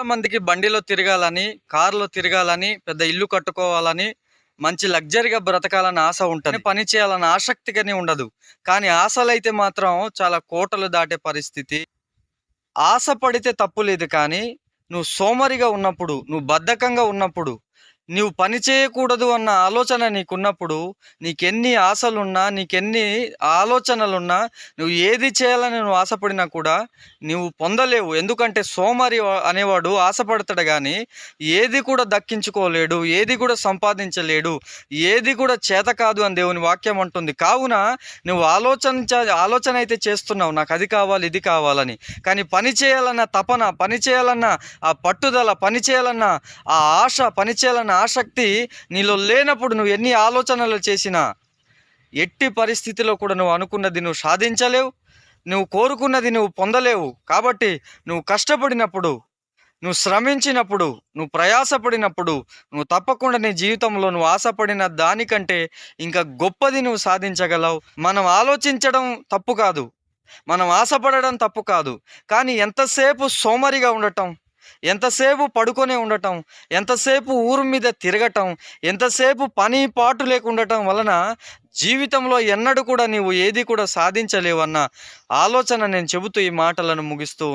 కొంతమందికి బండిలో తిరగాలని కారులో తిరగాలని పెద్ద ఇల్లు కట్టుకోవాలని మంచి లగ్జరీగా బ్రతకాలని ఆశ ఉంటుంది. పని చేయాలని ఆసక్తి కానీ ఉండదు. కానీ ఆశలైతే మాత్రం చాలా కోటలు దాటే పరిస్థితి. ఆశ పడితే తప్పు లేదు కానీ నువ్వు సోమరిగా ఉన్నప్పుడు నువ్వు బద్ధకంగా ఉన్నప్పుడు నువ్వు పని చేయకూడదు అన్న ఆలోచన నీకున్నప్పుడు నీకెన్ని ఆశలున్నా నీకెన్ని ఆలోచనలున్నా నువ్వు ఏది చేయాలని నువ్వు ఆశపడినా కూడా నువ్వు పొందలేవు. ఎందుకంటే సోమరి అనేవాడు ఆశపడతాడు కానీ ఏది కూడా దక్కించుకోలేడు ఏది కూడా సంపాదించలేడు ఏది కూడా చేత కాదు అని దేవుని వాక్యం అంటుంది. కావున నువ్వు ఆలోచన ఆలోచన అయితే చేస్తున్నావు. నాకు అది కావాలి ఇది కావాలని. కానీ పని చేయాలన్న తపన పని చేయాలన్న ఆ పట్టుదల పని చేయాలన్న ఆ ఆశ పని చేయాలన్న ఆసక్తి నీలో లేనప్పుడు నువ్వు ఎన్ని ఆలోచనలు చేసినా ఎట్టి పరిస్థితిలో కూడా నువ్వు అనుకున్నది నువ్వు సాధించలేవు. నువ్వు కోరుకున్నది నువ్వు పొందలేవు. కాబట్టి నువ్వు కష్టపడినప్పుడు నువ్వు శ్రమించినప్పుడు నువ్వు ప్రయాసపడినప్పుడు నువ్వు తప్పకుండా నీ జీవితంలో నువ్వు ఆశపడిన దానికంటే ఇంకా గొప్పది నువ్వు సాధించగలవు. మనం ఆలోచించడం తప్పు కాదు. మనం ఆశపడడం తప్పు కాదు. కానీ ఎంతసేపు సోమరిగా ఉండటం? ఎంతసేపు పడుకొనే ఉండటం ఎంతసేపు ఊరు మీద తిరగటం ఎంతసేపు పని పాటు లేకుండటం వలన జీవితంలో ఎన్నడూ కూడా నీవు ఏది కూడా సాధించలేవన్న ఆలోచన నేను చెబుతూ ఈ మాటలను ముగిస్తూ